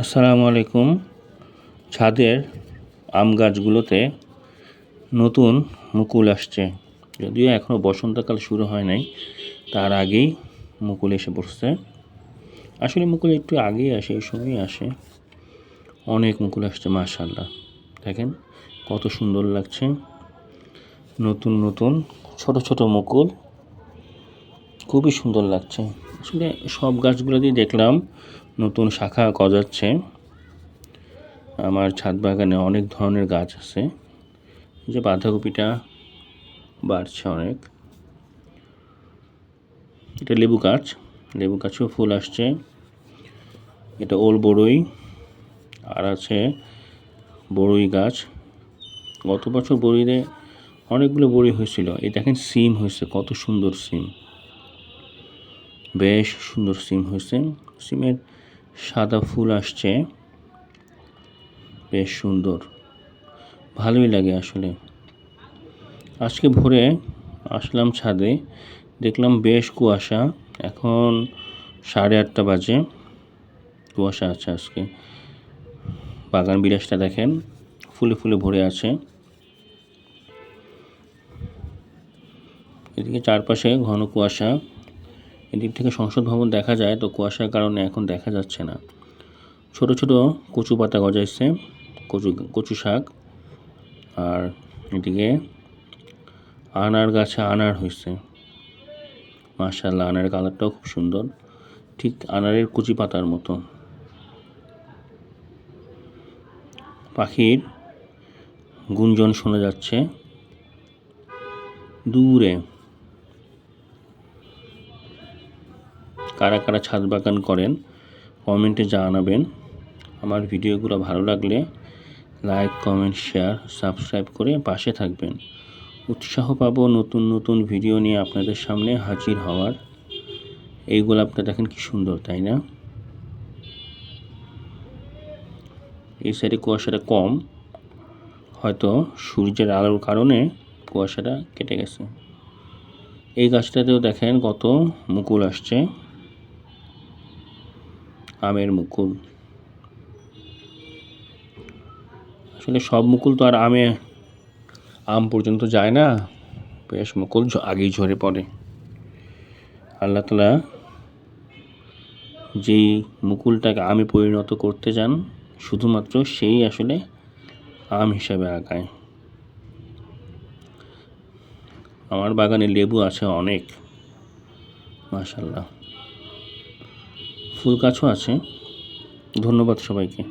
আসসালামু আলাইকুম। ছাদের আম গাছগুলোতে নতুন মুকুল আসছে। যদিও এখনও বসন্তকাল শুরু হয় নাই, তার আগেই মুকুল এসে পড়ছে। আসলে মুকুল একটু আগেই আসে এই সময়ই আসে। অনেক মুকুল আসছে মাশাল্লাহ দেখেন কত সুন্দর লাগছে। নতুন নতুন, ছোট ছোট মুকুল। খুবই সুন্দর লাগছে। আসলে সব গাছগুলোতেই দেখলাম নতুন শাখা গজাচ্ছে। আমার ছাদ বাগানে অনেক ধরনের গাছ আছে। যে বাঁধাকপিটা বাড়ছে অনেক। এটা লেবু গাছ। লেবু গাছেও ফুল আসছে। এটা ওল বড়ই। আর আছে বড়ই গাছ। গত বছর বড়িতে অনেকগুলো বড়ি হয়েছিল। এই দেখেন সিম হয়েছে, কত সুন্দর সিম। বেশ সুন্দর সিম হয়েছে। সিমের সাদা ফুল আসছে। বেশ সুন্দর। ভালোই লাগে আসলে। আজকে ভোরে আসলাম ছাদে, দেখলাম বেশ কুয়াশা। এখন সাড়ে আটটা বাজে। কুয়াশা আছে আজকে। বাগান বিলাসটা দেখেন, ফুলে ফুলে ভরে আছে। এদিকে চারপাশে ঘন কুয়াশা। এদিক থেকে সংসদ ভবন দেখা যায়, তো কুয়াশার কারণে এখন দেখা যাচ্ছে না। ছোট ছোট কচু পাতা গজাইছে, কচু কচু শাক। আর এদিকে আনার গাছে আনার হয়েছে মার্শাল্লাহ আনার কালারটাও খুব সুন্দর। ঠিক আনারের কচি পাতার মতো। পাখির গুঞ্জন শোনা যাচ্ছে। দূরে কারা কারা ছাদ বাগান করেন কমেন্টে জানাবেন। আমার ভিডিওগুলো ভালো লাগলে লাইক কমেন্ট শেয়ার সাবস্ক্রাইব করে পাশে থাকবেন। উৎসাহ পাবো নতুন নতুন ভিডিও নিয়ে আপনাদের সামনে হাজির হওয়ার। এই গোলাপটা দেখেন কি সুন্দর, তাই না? এই সাইডে কুয়াশাটা কম, হয়তো সূর্যের আলোর কারণে কুয়াশাটা কেটে গেছে। এই গাছটাতেও দেখেন কত মুকুল আসছে। আমের মুকুল। আসলে সব মুকুল তো আর আমে, আম পর্যন্ত যায় না। বেশ মুকুল আগেই ঝরে পড়ে। আল্লাহ তালা যেই মুকুলটাকে আমে পরিণত করতে চান শুধুমাত্র সেই আসলে আম হিসাবে আঁকায় আমার বাগানে লেবু আছে অনেক মাশাল্লাহ ফুল গাছও আছে। ধন্যবাদ সবাইকে।